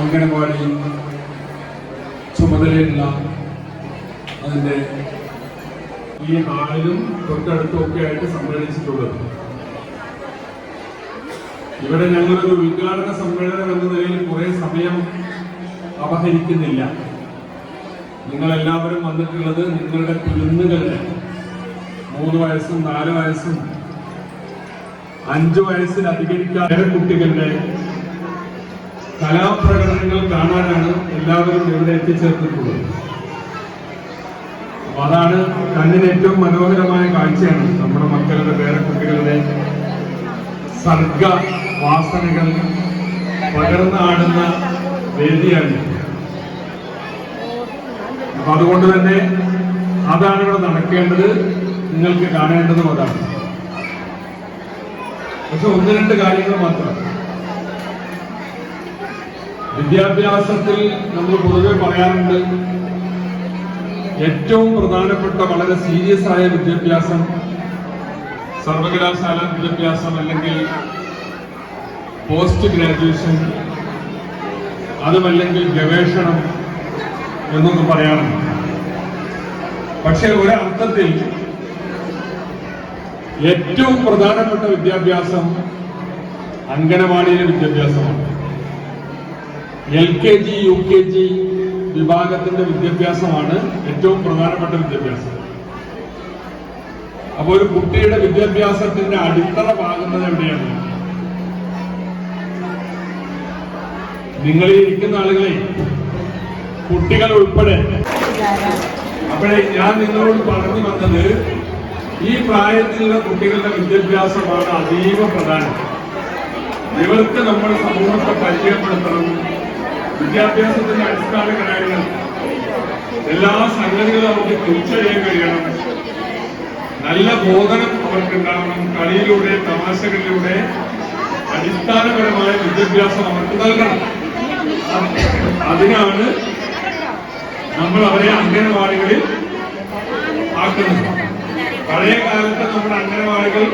അംഗനവാടി ചുമതലയുള്ള അതിന്റെ ഈ ഹാളിലും തൊട്ടടുത്തൊക്കെ ആയിട്ട് സമ്മേളിച്ചിട്ടുള്ളത്. ഇവിടെ ഞങ്ങളൊരു ഉദ്ഘാടന സമ്മേളനം എന്ന നിലയിൽ കുറെ സമയം അപഹരിക്കുന്നില്ല നിങ്ങൾ എല്ലാവരും വന്നിട്ടുള്ളത് നിങ്ങളുടെ കുരുന്നുകളുടെ മൂന്ന് വയസ്സും നാല് വയസ്സും അഞ്ചു വയസ്സിൽ അധികരിക്കാത്ത കുട്ടികളുടെ കലാപ്രകടനങ്ങൾ കാണാനാണ് എല്ലാവരും ഇവിടെ എത്തിച്ചേർന്നിട്ടുള്ളത്. അപ്പൊ അതാണ് കണ്ണിന് ഏറ്റവും മനോഹരമായ കാഴ്ചയാണ് നമ്മുടെ മക്കളുടെ പേരക്കുട്ടികളുടെ സർഗ വാസനകൾ പകർന്നാടുന്ന വേദിയാണ്. അപ്പൊ അതുകൊണ്ട് തന്നെ അതാണ് ഇവിടെ നടക്കേണ്ടത് നിങ്ങൾക്ക് കാണേണ്ടതും അതാണ്. പക്ഷെ ഒന്ന് രണ്ട് കാര്യങ്ങൾ മാത്രം. വിദ്യാഭ്യാസത്തിൽ നമ്മൾ പൊതുവെ പറയാറുണ്ട് ഏറ്റവും പ്രധാനപ്പെട്ട വളരെ സീരിയസ് ആയ വിദ്യാഭ്യാസം സർവകലാശാല വിദ്യാഭ്യാസം അല്ലെങ്കിൽ പോസ്റ്റ് ഗ്രാജുവേഷൻ അതുമല്ലെങ്കിൽ ഗവേഷണം എന്നൊന്നും പറയാറുണ്ട്. പക്ഷെ ഒരർത്ഥത്തിൽ ഏറ്റവും പ്രധാനപ്പെട്ട വിദ്യാഭ്യാസം അംഗനവാടിയിലെ വിദ്യാഭ്യാസമാണ്. L K G U K G വിഭാഗത്തിന്റെ വിദ്യാഭ്യാസമാണ് ഏറ്റവും പ്രധാനപ്പെട്ട വിദ്യാഭ്യാസം. അപ്പൊ ഒരു കുട്ടിയുടെ വിദ്യാഭ്യാസത്തിന്റെ അടിത്തറ പാകുന്നത് എവിടെയാണ്? നിങ്ങൾ ഇരിക്കുന്ന ആളുകളെ കുട്ടികൾ ഉൾപ്പെടെ. അപ്പോഴേ ഞാൻ നിങ്ങളോട് പറഞ്ഞു വന്നത് ഈ പ്രായത്തിലുള്ള കുട്ടികളുടെ വിദ്യാഭ്യാസമാണ് അതീവ പ്രധാനം. ഇവർക്ക് നമ്മൾ സമൂഹത്തെ പരിചയപ്പെടുത്തണം. വിദ്യാഭ്യാസത്തിന്റെ അടിസ്ഥാന ഘടകങ്ങൾ. എല്ലാ സംഗതികളും അവർക്ക് തിരിച്ചറിയാൻ കഴിയണം. നല്ല ബോധനം അവർക്ക് ഉണ്ടാവണം കളിയിലൂടെ തമാശകളിലൂടെ അടിസ്ഥാനപരമായ വിദ്യാഭ്യാസം അവർക്ക് നൽകണം. അതിനാണ് നമ്മൾ അവരെ അംഗനവാടികളിൽ ആക്കുന്നത്. പഴയ കാലത്ത് നമ്മുടെ അംഗനവാടികൾ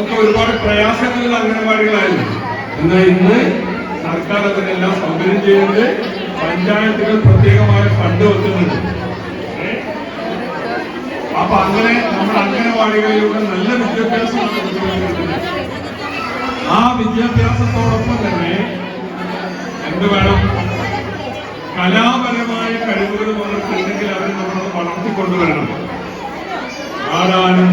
ഒക്കെ ഒരുപാട് പ്രയാസങ്ങളുള്ള അംഗനവാടികളായിരുന്നു. എന്നാൽ ഇന്ന് സർക്കാർ അതിനെല്ലാം സൗകര്യം ചെയ്യുന്നത് പഞ്ചായത്തുകൾ പ്രത്യേകമായ ഫണ്ട് വെക്കുന്നുണ്ട്? അപ്പൊ അങ്ങനെ നമ്മുടെ അംഗനവാടികളിലൂടെ നല്ല വിദ്യാഭ്യാസമാണ് ആ വിദ്യാഭ്യാസത്തോടൊപ്പം തന്നെ എന്ത് വേണം? കലാപരമായ കഴിവുകൾ നമുക്കുണ്ടെങ്കിൽ അവരെ നമ്മൾ വളർത്തിക്കൊണ്ടുവരണം. പാടാനും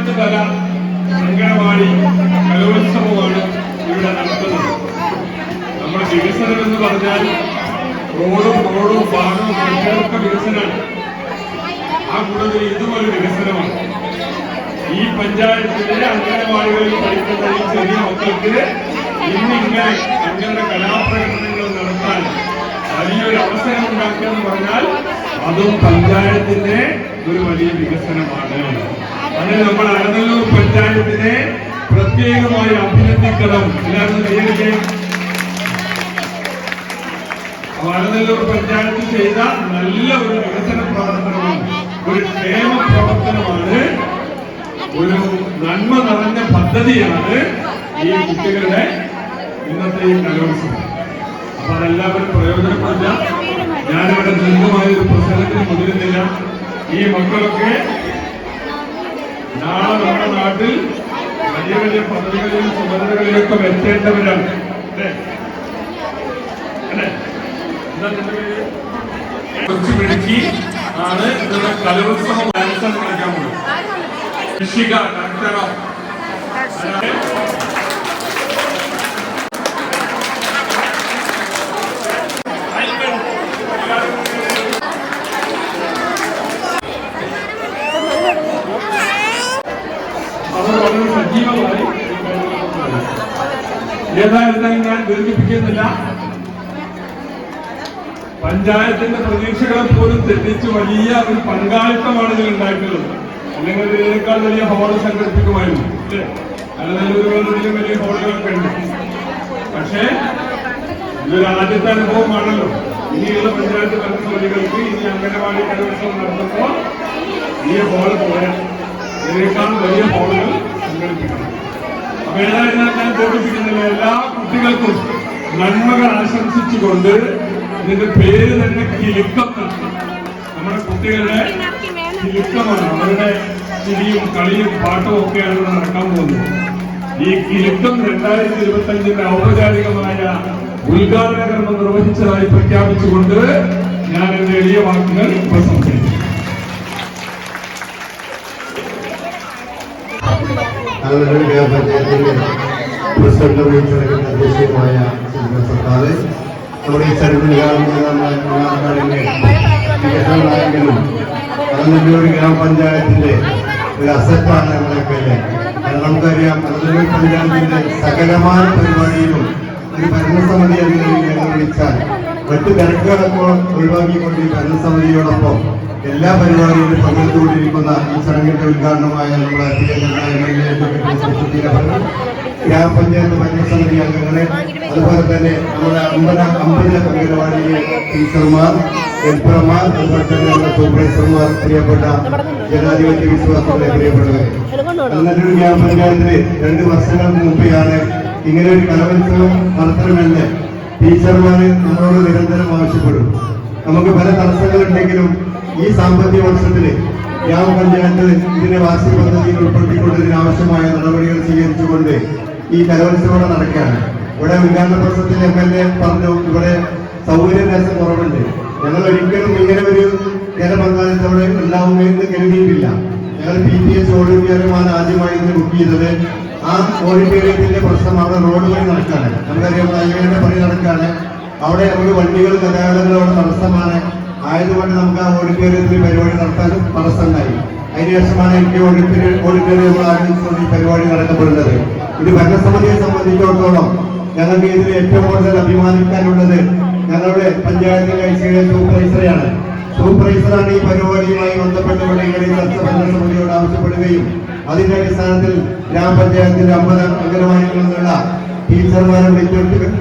പഞ്ചായത്ത് തല അംഗനവാടി കലോത്സവമാണ് ഇവിടെ നടത്തുന്നത് നമ്മുടെ വികസനം എന്ന് പറഞ്ഞാൽ റോഡും റോഡും ഭാഗവും ഒക്കെ വികസനമാണ്. ആ കൂടുതൽ ഇതും വികസനമാണ്. ഈ പഞ്ചായത്തിലെ അംഗനവാടികളിൽ പഠിക്കുന്ന ഈ ചെറിയ മക്കൾക്ക് ഇന്നിങ്ങനെ തങ്ങളുടെ കലാപ്രകടനങ്ങൾ നടത്താൻ വലിയൊരു അവസരം ഉണ്ടാക്കുക എന്ന് പറഞ്ഞാൽ അതും പഞ്ചായത്തിന്റെ ഒരു വലിയ വികസനമാണ്. അതിന് നമ്മൾ അരനല്ലൂർ പഞ്ചായത്തിനെ പ്രത്യേകമായി അഭിനന്ദിക്കണം. എല്ലാവരും കൈയടിക്കേ. പഞ്ചായത്ത് ചെയ്ത നല്ല ഒരു വികസന പ്രവർത്തനമാണ് ഒരു ക്ഷേമ പ്രവർത്തനമാണ്. ഒരു നന്മ നിറഞ്ഞ പദ്ധതിയാണ് ഈ കുട്ടികളുടെ ഇന്നത്തെ ഈ കലോത്സവം. അപ്പൊ അതെല്ലാവരും പ്രയോജനപ്പെടില്ല ഞാനിവിടെ ദീർഘമായ ഒരു പ്രസംഗത്തിന് മുതിരുന്നില്ല. ഈ മക്കളൊക്കെ നാളെ നമ്മുടെ നാട്ടിൽ വലിയ വലിയ പദവികളിലും ചുമതലകളിലൊക്കെ എത്തേണ്ടവരാണ്? കൊച്ചു മിടുക്കി ആണ് ഇവിടെ കലോത്സവം കളിക്കാൻ പോകുന്നത് കൃഷിക ഡാക്ടറോ അവർ വളരെ സജീവമായി ഏതായിരുന്നാലും ഞാൻ ദീർഘിപ്പിക്കുന്നില്ല. പഞ്ചായത്തിന്റെ പ്രതീക്ഷകളെ പോലും തെറ്റിച്ച് വലിയ ഒരു പങ്കാളിത്തമാണ് ഇതിൽ ഉണ്ടായിട്ടുള്ളത്. അല്ലെങ്കിൽ ഇതിനേക്കാൾ വലിയ ഹോൾ സംഘടിപ്പിക്കുമായിരുന്നു. അല്ലേ? അലനല്ലൂരുകളിലും വലിയ ഹോളുകളൊക്കെ ഉണ്ട്. പക്ഷേ ഇതൊരു ആദ്യത്തെ അനുഭവമാണല്ലോ. ഇനിയുള്ള പഞ്ചായത്ത് ഭരണസമിതികൾക്ക് ഇനി അംഗനവാടി കലോത്സവം നടത്തുമ്പോൾ ഈ ഹോൾ പോരാ. ഇതിനേക്കാൾ വലിയ ഹോളുകൾ സംഘടിപ്പിക്കണം അപ്പൊ ഞാൻ തോന്നിപ്പിക്കുന്നില്ല എല്ലാ കുട്ടികൾക്കും നന്മകൾ ആശംസിച്ചുകൊണ്ട് ഇതിന്റെ പേര് തന്നെ കിലുക്കം നമ്മുടെ കുട്ടികളുടെ കിലുക്കമാണ്. അവരുടെ ചിരിയും കളിയും പാട്ടും ഒക്കെയാണ് ഇവിടെ നടക്കാൻ പോകുന്നത്. ഈ കിലുക്കം രണ്ടായിരത്തി ഇരുപത്തി അഞ്ചിന്റെ ഔപചാരികമായ ഉദ്ഘാടന കർമ്മം നിർവഹിച്ചതായി പ്രഖ്യാപിച്ചുകൊണ്ട് ഞാൻ എന്റെ എളിയ വാക്കുകൾ ഉപസംഹരിച്ചു നല്ലൊരു ഗ്രാമപഞ്ചായത്തിന്റെ പ്രസിഡന്റ് ചടങ്ങിന്റെ അധ്യക്ഷയുമായ സർക്കാര് നമ്മുടെ ഈ ചടങ്ങിൽ നാടിന്റെ വികസന ഗ്രാമപഞ്ചായത്തിന്റെ ഒരു അസറ്റാണ് നമ്മളൊക്കെ അല്ലേ കാരണം നമുക്കറിയാം അനന്തപൂർ പഞ്ചായത്തിന്റെ സകലമായ പരിപാടിയിലും ഒരു ഭരണസമിതി ഞങ്ങൾ വിളിച്ചാൽ മറ്റു തിരക്കുകളൊക്കെ ഒഴിവാക്കിക്കൊണ്ട് ഈ ഭരണസമിതിയോടൊപ്പം എല്ലാ പരിപാടികളും പങ്കെടുത്തുകൊണ്ടിരിക്കുന്ന ഈ ചടങ്ങിന്റെ ഉദ്ഘാടനമായ നമ്മുടെ ഗ്രാമപഞ്ചായത്ത് ഭരണസമിതി അംഗങ്ങളെ അതുപോലെ തന്നെ നമ്മുടെ അമ്പല അമ്പല അംഗനവാടിയിലെ ടീച്ചർമാർ ഹെൽപ്പർമാർ അതുപോലെ തന്നെ നമ്മുടെ സൂപ്പർവൈസർമാർ പ്രിയപ്പെട്ട ജനാധിപത്യ വിശ്വാസങ്ങളെ പ്രിയപ്പെട്ടവരെ. നല്ലൊരു ഗ്രാമപഞ്ചായത്തിന് രണ്ട് വർഷങ്ങൾക്ക് മുമ്പെയാണ് ഇങ്ങനെ ഒരു കലോത്സവം നടത്തണമെന്ന് ടീച്ചർമാര് നമ്മളോട് നിരന്തരം ആവശ്യപ്പെടും. നമുക്ക് പല തടസ്സങ്ങളുണ്ടെങ്കിലും ഈ സാമ്പത്തിക വർഷത്തിൽ ഗ്രാമപഞ്ചായത്ത് ഇതിനെ വാർഷിക പദ്ധതിയിൽ ഉൾപ്പെടുത്തിക്കൊണ്ട് ആവശ്യമായ നടപടികൾ സ്വീകരിച്ചുകൊണ്ട് ഈ കലോത്സവം നടക്കുകയാണ്. ഇവിടെ ഉദ്ഘാടന പ്രസംഗത്തിൽ എം എൽ എ പറഞ്ഞു ഇവിടെ സൗകര്യനാശം കുറവുണ്ട്. ഞങ്ങൾ ഒരിക്കലും ഇങ്ങനെ ഒരു ജനപങ്കാളിത്തവിടെ ഉണ്ടാവുമെന്ന് കരുതിയിട്ടില്ല. ഞങ്ങൾ പി ടി എസ് ഓഡിറ്റോറിയമാണ് ആദ്യമായി ഇന്ന് ബുക്ക് ചെയ്തത്. ആ ഓഡിറ്റോറിയത്തിന്റെ പ്രശ്നം അവിടെ റോഡ് പണി നടക്കാണ്. നമുക്കറിയാം ഹൈവേയുടെ പണി നടക്കാണ്. അവിടെ നമുക്ക് വണ്ടികൾ ഗതാഗതങ്ങളോട് തടസ്സമാണ്. ആയതുകൊണ്ട് നമുക്ക് ആ ഓഡിറ്റോറിയത്തിൽ പരിപാടി നടത്താൻ തടസ്സമുണ്ടായി അതിനുശേഷമാണ് എനിക്ക് ഓഡിറ്റോറിയം പരിപാടി നടക്കപ്പെടുന്നത് ഇത് ഭരണസമിതിയെ സംബന്ധിച്ചിടത്തോളം ഞങ്ങൾക്ക് ഇതിൽ ഏറ്റവും കൂടുതൽ അഭിമാനിക്കാനുള്ളത് ഞങ്ങളുടെ പഞ്ചായത്തിലെ ഐസിയുടെ സൂപ്പർവൈസറെയാണ് സൂപ്പർവൈസറാണ് ഈ പരിപാടിയുമായി ബന്ധപ്പെട്ടുകൊണ്ട് ഇങ്ങനെ ഭരണസമിതിയോട് ആവശ്യപ്പെടുകയും അതിന്റെ അടിസ്ഥാനത്തിൽ ഗ്രാമപഞ്ചായത്തിന്റെ അമ്പത് നിന്നുള്ള ടീച്ചർമാരെ വിളിച്ചു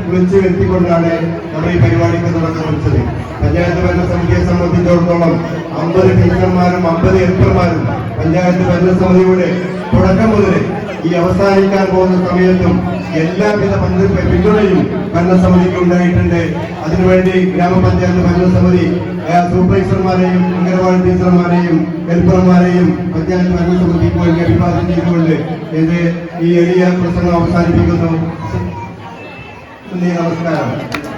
വിളിച്ചു വരുത്തിക്കൊണ്ടാണ് നമ്മൾ ഈ പരിപാടിക്ക് തുടക്കം കുറിച്ചത്. പഞ്ചായത്ത് ഭരണസമിതിയെ സംബന്ധിച്ചിടത്തോളം അമ്പത് ടീച്ചർമാരും അമ്പത് ഹെൽപ്പർമാരും പഞ്ചായത്ത് ഭരണസമിതിയുടെ തുടക്കം മുതൽ ഈ അവസാനിക്കാൻ പോകുന്ന സമയത്തും എല്ലാവിധ പന്ത- പിന്തുണയും ഭരണസമിതിക്ക് ഉണ്ടായിട്ടുണ്ട്. അതിനുവേണ്ടി ഗ്രാമപഞ്ചായത്ത് ഭരണസമിതി സമിതി സൂപ്പർവൈസർമാരെയും അംഗനവാടി ടീച്ചർമാരെയും ഹെൽപ്പർമാരെയും പഞ്ചായത്ത് ഭരണസമിതിക്ക് വേണ്ടി അഭിവാദ്യം ചെയ്തുകൊണ്ട് എന്റെ ഈ എളിയ പ്രസംഗം അവസാനിപ്പിക്കുന്നു? നന്ദി നമസ്കാരം.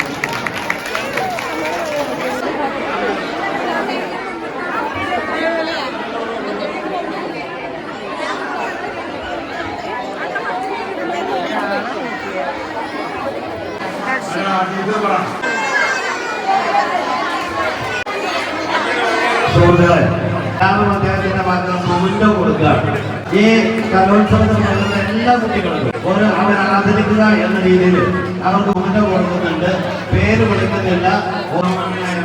ഗ്രാമപഞ്ചായത്തിന്റെ ഭാഗത്ത് തൊഴിലോ കൊടുക്കുകയാണ്. ഈ കലോത്സവത്തിൽ നടക്കുന്ന എല്ലാ കുട്ടികൾക്കും ഓരോ അവരെ ആദരിക്കുക എന്ന രീതിയിൽ അവർക്ക് മുന്നോ കൊടുക്കുന്നുണ്ട്. പേര് വിളിക്കുന്നില്ല. ഓ-